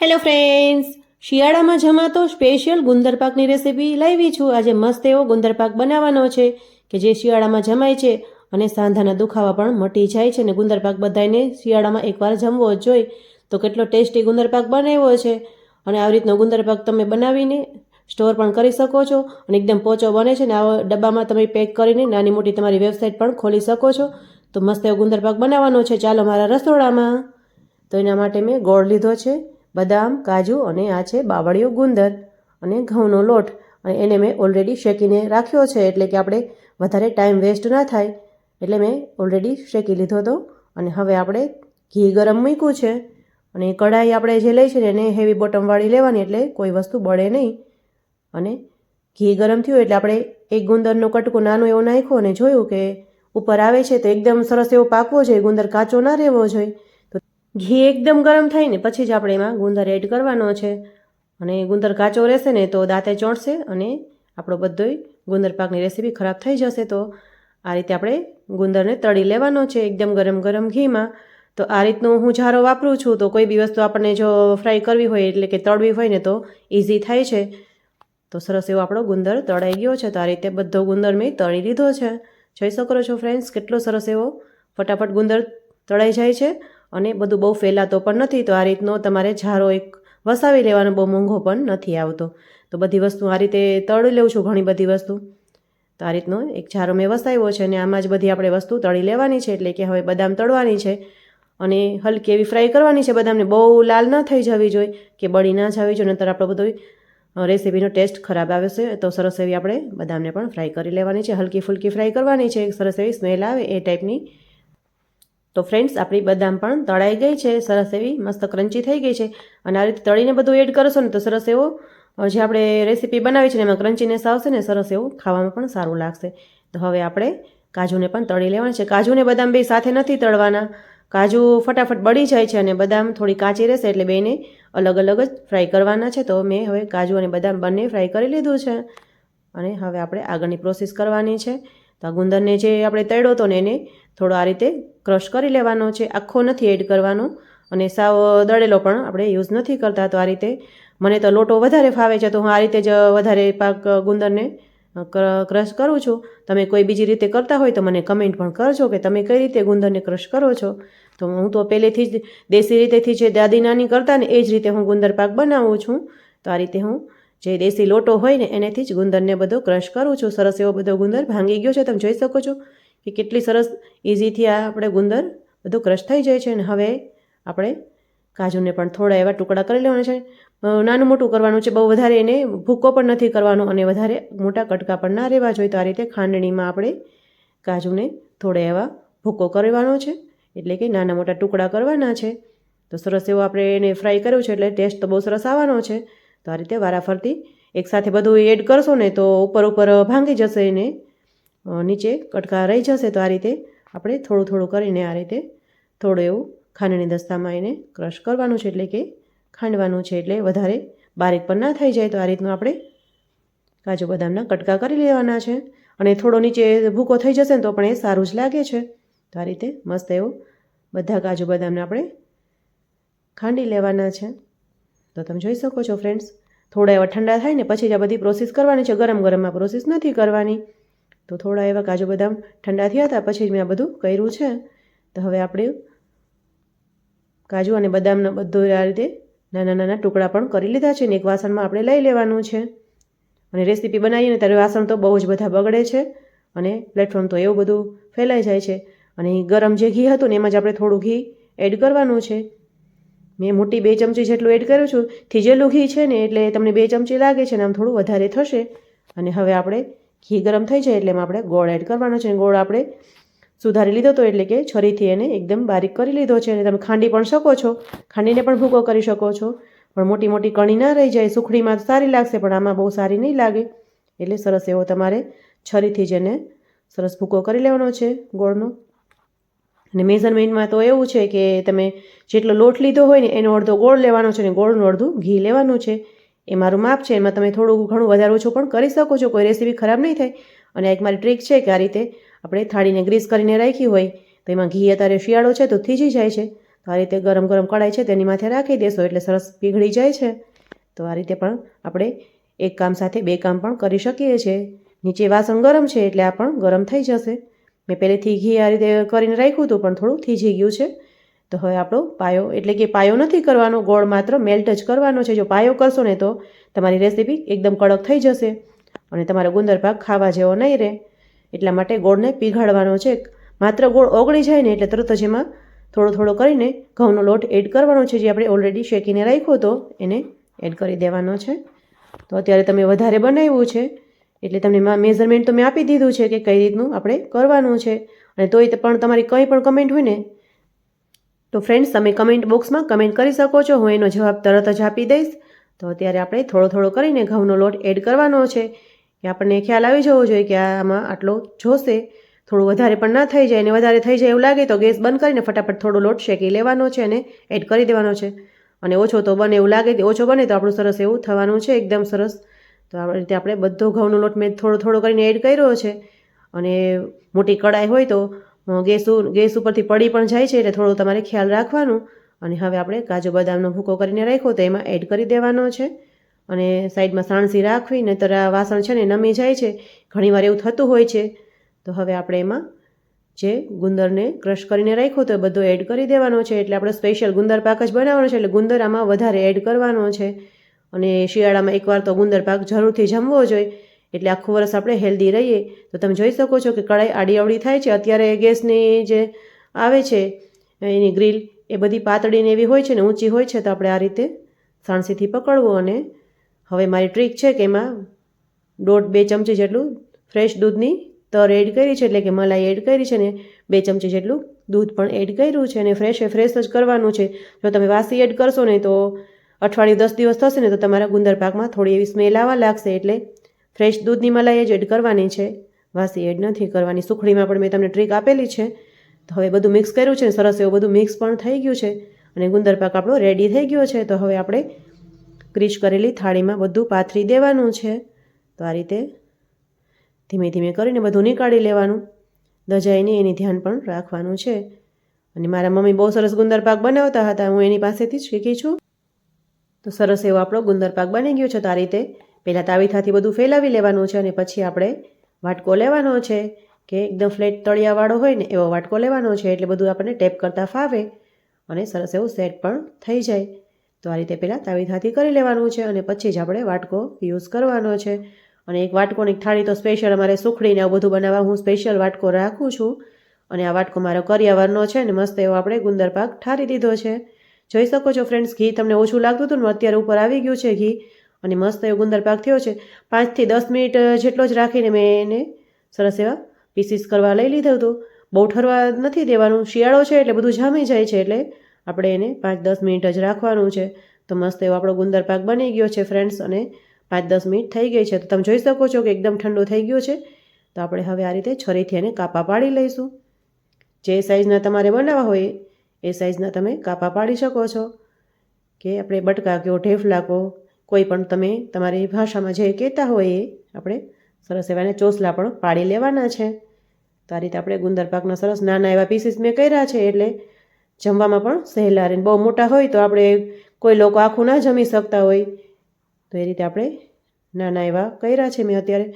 Hello friends શિયાળામાં જમાતો special ગુંદર પાકની રેસીપી લાવી છું. આજે મસ્ત એવો ગુંદર પાક બનાવવાનો છે કે જે શિયાળામાં જમાય છે અને સાંધાના દુખાવા પણ મટી જાય છે અને ગુંદર પાક બધાને શિયાળામાં એકવાર જમવો જ જોઈએ. તો કેટલો ટેસ્ટી ગુંદર પાક બનાવ્યો છે? અને આવી રીતનો ગુંદર પાક તમે બનાવીને સ્ટોર પણ કરી શકો છો અને એકદમ પોચો બને છે ને આવા ડબ્બામાં તમે પેક કરીને નાની મોટી તમારી વેબસાઇટ પણ ખોલી શકો છો. તો મસ્ત એવો ગુંદર પાક બનાવવાનો છે. ચાલો મારા રસોડામાં. તો એના માટે મેં ગોળ લીધો છે. બદામ, કાજુ અને આ છે બાવળિયો ગુંદર અને ઘઉંનો લોટ. અને એને મેં ઓલરેડી શેકીને રાખ્યો છે એટલે કે આપણે વધારે ટાઈમ વેસ્ટ ના થાય. એટલે મેં ઓલરેડી શેકી લીધો હતો. અને હવે આપણે ઘી ગરમ મૂક્યું છે. અને કઢાઈ આપણે જે લઈ છે એને હેવી બોટમવાળી લેવાની એટલે કોઈ વસ્તુ બળે નહીં. અને ઘી ગરમ થયું એટલે આપણે એક ગુંદરનો કટકો નાનો એવો નાખ્યો અને જોયું કે ઉપર આવે છે તો એકદમ સરસ એવો પાકવો જોઈએ, ગુંદર કાચો ના રહેવો જોઈએ. ઘી એકદમ ગરમ થાય ને પછી જ આપણે એમાં ગુંદર એડ કરવાનો છે. અને ગુંદર કાચો રહેશે ને તો દાંતે ચોંટશે અને આપણો બધોય ગુંદર પાકની રેસીપી ખરાબ થઈ જશે તો આ રીતે આપણે ગુંદરને તળી લેવાનો છે એકદમ ગરમ ગરમ ઘીમાં. તો આ રીતનું હું જારો વાપરું છું તો કોઈ બી વસ્તુ આપણને જો ફ્રાય કરવી હોય એટલે કે તળવી હોય ને તો ઇઝી થાય છે. તો સરસ એવો આપણો ગુંદર તળાઈ ગયો છે તો આ રીતે બધો ગુંદર મેં તળી લીધો છે. જોઈ શકો છો ફ્રેન્ડ્સ કેટલો સરસ એવો ફટાફટ ગુંદર તળાઈ જાય છે. અને બધું બહુ ફેલાતો પણ નથી, તો આ રીતનો તમારે ઝારો એક વસાવી લેવાનો, બહુ મોંઘો પણ નથી આવતો. તો બધી વસ્તુ આ રીતે તળી લઉં છું ઘણી બધી વસ્તુ. તો આ રીતનો એક ઝારો મેં વસાવ્યો છે અને આમાં જ બધી આપણે વસ્તુ તળી લેવાની છે, એટલે કે હવે બદામ તળવાની છે. અને હલકી એવી ફ્રાય કરવાની છે બદામને, બહુ લાલ ન થઈ જવી જોઈએ, કે બળી ના જવી જોઈએ નતર આપણો બધો રેસીપીનો ટેસ્ટ ખરાબ આવે છે, તો સરસ એવી આપણે બદામને પણ ફ્રાય કરી લેવાની છે. હલકી ફુલકી ફ્રાય કરવાની છે, સરસ એવી સ્મેલ આવે એ ટાઈપની તો ફ્રેન્ડ્સ આપણી બદામ પણ તળાઈ ગઈ છે, સરસ એવી મસ્ત ક્રંચી થઈ ગઈ છે. અને આ રીતે તળીને બધું એડ કરશો ને તો સરસ એવો જે આપણે રેસીપી બનાવી છે ને એમાં ક્રંચીનેસ આવશે ને સરસ એવું ખાવામાં પણ સારું લાગશે. તો હવે આપણે કાજુને પણ તળી લેવાના છે. કાજુને બદામ બે સાથે નથી તળવાના. કાજુ ફટાફટ બળી જાય છે અને બદામ થોડી કાચી રહેશે એટલે બેને અલગ અલગ જ ફ્રાય કરવાના છે. તો મેં હવે કાજુ અને બદામ બંને ફ્રાય કરી લીધું છે. અને હવે આપણે આગળની પ્રોસેસ કરવાની છે. તો આ ગુંદરને જે આપણે તળ્યો હતો ને એને થોડો આ રીતે ક્રશ કરી લેવાનો છે. આખો નથી એડ કરવાનો અને સાવ દળેલો પણ આપણે યુઝ નથી કરતા. તો આ રીતે મને તો લોટો વધારે ફાવે છે. તો હું આ રીતે જ વધારે પાક ગુંદરને ક્રશ કરું છું. તમે કોઈ બીજી રીતે કરતા હોય તો મને કમેન્ટ પણ કરજો કે તમે કઈ રીતે ગુંદરને ક્રશ કરો છો. તો હું તો પહેલેથી જ દેશી રીતેથી જે દાદી નાની કરતા ને એ જ રીતે હું ગુંદર પાક બનાવું છું. તો આ રીતે હું જે દેશી લોટો હોય ને, એનેથી જ ગુંદરને બધો ક્રશ કરું છું. સરસ એવો બધો ગુંદર ભાંગી ગયો છે, તમે જોઈ શકો છો કે કેટલી સરસ ઇઝીથી આ આપણે ગુંદર બધું ક્રશ થઈ જાય છે અને હવે આપણે કાજુને પણ થોડા એવા ટુકડા કરી લેવાના છે. નાનું મોટું કરવાનું છે, બહુ વધારે એને ભૂકો પણ નથી કરવાનો અને વધારે મોટા કટકા પણ ના રહેવા જોઈએ. તો આ રીતે ખાંડણીમાં આપણે કાજુને થોડા એવા ભૂકો કરવાનો છે, એટલે કે નાના મોટા ટુકડા કરવાના છે. તો સરસ એવો આપણે એને ફ્રાય કર્યું છે, એટલે ટેસ્ટ તો બહુ સરસ આવવાનો છે. તો આ રીતે વારાફરતી એકસાથે બધું એડ કરશો ને તો ઉપર ઉપર ભાંગી જશે એને નીચે કટકા રહી જશે. તો આ રીતે આપણે થોડું થોડું કરીને આ રીતે થોડું એવું ખાંડણી દસ્તામાં એને ક્રશ કરવાનું છે. એટલે કે ખાંડવાનું છે એટલે વધારે બારીક પણ ના થઈ જાય. તો આ રીતનું આપણે કાજુ બદામના કટકા કરી લેવાના છે. અને થોડો નીચે ભૂકો થઈ જશે ને તો પણ એ સારું જ લાગે છે. તો આ રીતે મસ્ત એવું બધા કાજુ બદામને આપણે ખાંડી લેવાના છે. તો તમે જોઈ શકો છો ફ્રેન્ડ્સ થોડા એવા ઠંડા થાય ને પછી જ આ બધી પ્રોસેસ કરવાની છે. ગરમ ગરમમાં પ્રોસેસ નથી કરવાની. તો થોડા એવા કાજુ બદામ ઠંડા થયા હતા, પછી જ મેં આ બધું કર્યું છે. તો હવે આપણે કાજુ અને બદામનો બધું આ રીતે નાના નાના ટુકડા પણ કરી લીધા છે ને એક વાસણમાં આપણે લઈ લેવાનું છે. અને રેસીપી બનાવીએ ત્યારે વાસણ તો બહુ જ બધા બગડે છે અને પ્લેટફોર્મ તો એવું બધું ફેલાઈ જાય છે. અને ગરમ જે ઘી હતું ને એમાં જ આપણે થોડું ઘી એડ કરવાનું છે. મેં મોટી બે ચમચી જેટલું એડ કર્યું છું, થીજેલું ઘી છે ને એટલે તમને બે ચમચી લાગે છે ને આમ થોડું વધારે થશે. અને હવે આપણે ઘી ગરમ થઈ જાય એટલે એમાં આપણે ગોળ એડ કરવાનો છે. ગોળ આપણે સુધારી લીધો હતો એટલે કે છરીથી એને એકદમ બારીક કરી લીધો છે. અને તમે ખાંડી પણ શકો છો. ખાંડીને પણ ભૂકો કરી શકો છો. પણ મોટી મોટી કણી ના રહી જાય. સુખડીમાં સારી લાગશે, પણ આમાં બહુ સારી નહીં લાગે. એટલે સરસ એવો તમારે છરીથી જ એને સરસ ભૂકો કરી લેવાનો છે ગોળનો. અને મેઝરમેન્ટમાં તો એવું છે કે તમે જેટલો લોટ લીધો હોય ને એનો અડધો ગોળ લેવાનો છે અને ગોળનું અડધું ઘી લેવાનું છે. એ મારું માપ છે, એમાં તમે થોડું ઘણું વધારે ઓછું પણ કરી શકો છો, કોઈ રેસીપી ખરાબ નહીં થાય. અને એક મારી ટ્રીક છે કે આ રીતે આપણે થાળીને ગ્રીસ કરીને રાખી હોય, તો એમાં ઘી અત્યારે શિયાળો છે તો થીજી જાય છે. તો આ રીતે ગરમ ગરમ કઢાઈ છે, તેની માથે રાખી દેશો એટલે સરસ પીગળી જાય છે. તો આ રીતે પણ આપણે એક કામ સાથે બે કામ પણ કરી શકીએ છીએ. નીચે વાસણ ગરમ છે એટલે આ પણ ગરમ થઈ જશે. મેં પહેલેથી ઘી આ રીતે કરીને રાખ્યું હતું, પણ થોડું થીજી ગયું છે. તો હવે આપણો પાયો, એટલે કે પાયો નથી કરવાનો, ગોળ માત્ર મેલ્ટ જ કરવાનો છે. જો પાયો કરશો ને તો તમારી રેસીપી એકદમ કડક થઈ જશે અને તમારો ગુંદર પાક ખાવા જેવો નહીં રહે. એટલા માટે ગોળને પીગાળવાનો છે. માત્ર ગોળ ઓગળી જાય ને એટલે તરત જ એમાં થોડો થોડો કરીને ઘઉંનો લોટ એડ કરવાનો છે, જે આપણે ઓલરેડી શેકીને રાખ્યો હતો. એને એડ કરી દેવાનો છે. તો અત્યારે તમે વધારે બનાવ્યું છે. એટલે તમને મેઝરમેન્ટ તો મેં આપી દીધું છે કે કઈ રીતનું આપણે કરવાનું છે. અને તોય પણ તમારી કંઈ પણ કમેન્ટ હોય ને, તો ફ્રેન્ડ્સ તમે કમેન્ટ બોક્સમાં કમેન્ટ કરી શકો છો. હું એનો જવાબ તરત જ આપી દઈશ. તો અત્યારે આપણે થોડો થોડો કરીને ઘઉંનો લોટ એડ કરવાનો છે. કે આપણને ખ્યાલ આવી જવો જોઈએ કે આમાં આટલો જોશે. થોડું વધારે પણ ના થઈ જાય અને વધારે થઈ જાય એવું લાગે તો ગેસ બંધ કરીને ફટાફટ થોડો લોટ શેકી લેવાનો છે અને એડ કરી દેવાનો છે. અને ઓછો તો બને એવું લાગે, ઓછો બને તો આપણું સરસ એવું થવાનું છે. એકદમ સરસ તો આ રીતે આપણે બધો ઘઉંનો લોટ મેં થોડો થોડો કરીને એડ કર્યો છે. અને મોટી કડાઈ હોય તો ગેસ ગેસ ઉપરથી પડી પણ જાય છે એટલે થોડું તમારે ખ્યાલ રાખવાનું. અને હવે આપણે કાજુ બદામનો ભૂકો કરીને રાખ્યો તો એમાં એડ કરી દેવાનો છે. અને સાઈડમાં સાણસી રાખવી, નહીતર આ વાસણ છે ને નમી જાય છે. ઘણીવાર એવું થતું હોય છે. તો હવે આપણે એમાં જે ગુંદરને ક્રશ કરીને રાખ્યો તો બધો એડ કરી દેવાનો છે. એટલે આપણે સ્પેશિયલ ગુંદર પાક જ બનાવવાનો છે. એટલે ગુંદર આમાં વધારે એડ કરવાનો છે. અને શિયાળામાં એકવાર તો ગુંદર પાક જરૂરથી જમવો જોઈએ. એટલે આખું વર્ષ આપણે હેલ્ધી રહીએ. તો તમે જોઈ શકો છો કે કઢાઈ આડી અવળી થાય છે. અત્યારે ગેસની જે આવે છે, એની ગ્રીલ, એ બધી પાતળીને એવી હોય છે ને ઊંચી હોય છે, તો આપણે આ રીતે સાણસીથી પકડવું. અને હવે મારી ટ્રીક છે કે એમાં દોઢ બે ચમચી જેટલું ફ્રેશ દૂધની તર એડ કરી છે, એટલે કે મલાઈ એડ કરી છે ને બે ચમચી જેટલું દૂધ પણ એડ કર્યું છે. અને ફ્રેશ એ ફ્રેશ જ કરવાનું છે. જો તમે વાસી એડ કરશો ને તો અઠવાડિયું દસ દિવસ થશે ને તો તમારા ગુંદર પાકમાં થોડી એવી સ્મેલ આવવા લાગશે એટલે ફ્રેશ દૂધની મલાઈ જ એડ કરવાની છે. વાસી એડ નથી કરવાની. સુખડીમાં પણ મેં તમને ટ્રીક આપેલી છે. તો હવે બધું મિક્સ કર્યું છે સરસ એવું બધું મિક્સ પણ થઈ ગયું છે અને ગુંદર પાક આપણો રેડી થઈ ગયો છે. તો હવે આપણે ક્રીશ કરેલી થાળીમાં બધું પાથરી દેવાનું છે. તો આ રીતે ધીમે ધીમે કરીને બધું નીકાળી લેવાનું. દજાઈને એની ધ્યાન પણ રાખવાનું છે. અને મારા મમ્મી બહુ સરસ ગુંદર પાક બનાવતા હતા. હું એની પાસેથી જ શીખી છું. તો સરસ એવો આપણો ગુંદર પાક બની ગયો છે તો આ રીતે પહેલાં તાવીથાથી બધું ફેલાવી લેવાનું છે અને પછી આપણે વાટકો લેવાનો છે કે એકદમ ફ્લેટ તળિયાવાળો હોય ને એવો વાટકો લેવાનો છે એટલે બધું આપણને ટેપ કરતાં ફાવે અને સરસ એવું સેટ પણ થઈ જાય. તો આ રીતે પહેલાં તાવીથાથી કરી લેવાનું છે અને પછી જ આપણે વાટકો યુઝ કરવાનો છે. અને એક વાટકોની થાળી તો સ્પેશિયલ અમારે સુખડીને આવું બધું બનાવવા હું સ્પેશિયલ વાટકો રાખું છું અને આ વાટકો મારો કરિયાવરનો છે ને મસ્ત એવો આપણે ગુંદર પાક ઠારી દીધો છે. જોઈ શકો છો ફ્રેન્ડ્સ ઘી તમને ઓછું લાગતું હતું ને અત્યારે ઉપર આવી ગયું છે ઘી. અને મસ્ત એવો ગુંદર પાક થયો છે. પાંચથી દસ મિનિટ જેટલો જ રાખીને મેં એને સરસ એવા પીસીસ કરવા લઈ લીધું હતું. બહુ ઠરવા નથી દેવાનું. શિયાળો છે એટલે બધું જામી જાય છે એટલે આપણે એને પાંચ દસ મિનિટ જ રાખવાનું છે. તો મસ્ત એવો આપણો ગુંદર પાક બની ગયો છે ફ્રેન્ડ્સ અને પાંચ દસ મિનિટ થઈ ગઈ છે. તો તમે જોઈ શકો છો કે એકદમ ઠંડો થઈ ગયો છે. તો આપણે હવે આ રીતે છરીથી એને કાપા પાડી લઈશું. જે સાઈઝના તમારે બનાવવા હોય એ સાઇઝના તમે કાપા પાડી શકો છો. કે આપણે બટકા કહો ઢેફલા કહો કોઈ પણ તમે તમારી ભાષામાં જે કહેતા હોય એ આપણે સરસ એવા ચોસલા પણ પાડી લેવાના છે. તો આ રીતે આપણે ગુંદર પાકના સરસ નાના એવા પીસીસ મેં કર્યા છે એટલે જમવામાં પણ સહેલા રહે બહુ મોટા હોય તો આપણે કોઈ લોકો આખું ના જમી શકતા હોય. તો એ રીતે આપણે નાના એવા કર્યા છે મેં અત્યારે.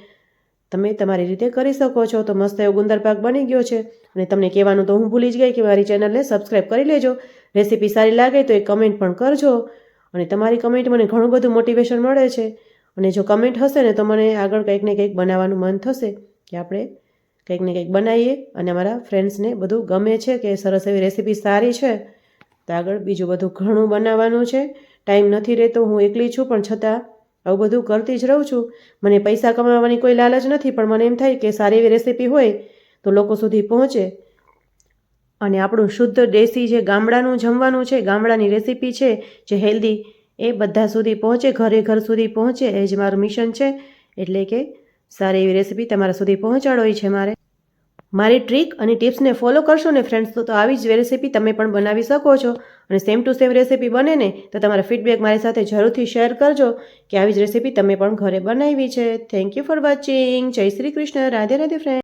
તમે તમારી રીતે કરી શકો છો તો મસ્ત એવો ગુંદર પાક બની ગયો છે. અને તમને કહેવાનું તો હું ભૂલી જ ગઈ કે મારી ચેનલને સબસ્ક્રાઈબ કરી લેજો. રેસીપી સારી લાગે તો એ કમેન્ટ પણ કરજો. અને તમારી કમેન્ટ મને ઘણું બધું મોટિવેશન મળે છે. અને જો કમેન્ટ હશે ને તો મને આગળ કંઈક ને કંઈક બનાવવાનું મન થશે કે આપણે કંઈક ને કંઈક બનાવીએ. અને અમારા ફ્રેન્ડ્સને બધું ગમે છે કે સરસ એવી રેસીપી સારી છે. તો આગળ બીજું બધું ઘણું બનાવવાનું છે. ટાઈમ નથી રહેતો, હું એકલી છું પણ છતાં આવું બધું કરતી જ રહું છું. મને પૈસા કમાવાની કોઈ લાલચ નથી, પણ મને એમ થાય કે સારી એવી રેસીપી હોય તો લોકો સુધી પહોંચે. અને આપણું શુદ્ધ દેશી જે ગામડાનું જમવાનું છે, ગામડાની રેસીપી છે, જે હેલ્ધી એ બધા સુધી પહોંચે, ઘરે ઘર સુધી પહોંચે, એ જ મારું મિશન છે. એટલે કે સારી એવી રેસીપી તમારા સુધી પહોંચાડવી છે મારે. મારી ટ્રીક અને ટિપ્સને ફોલો કરશો ને ફ્રેન્ડ્સ તો આવી જ રેસીપી તમે પણ બનાવી શકો છો. અને સેમ ટુ સેમ રેસીપી બને ને, તો તમારા ફીડબેક મારી સાથે જરૂરથી શેર કરજો કે આવી જ રેસીપી તમે પણ ઘરે બનાવી છે. Thank you for watching Jai Shri Krishna. Radhe Radhe friend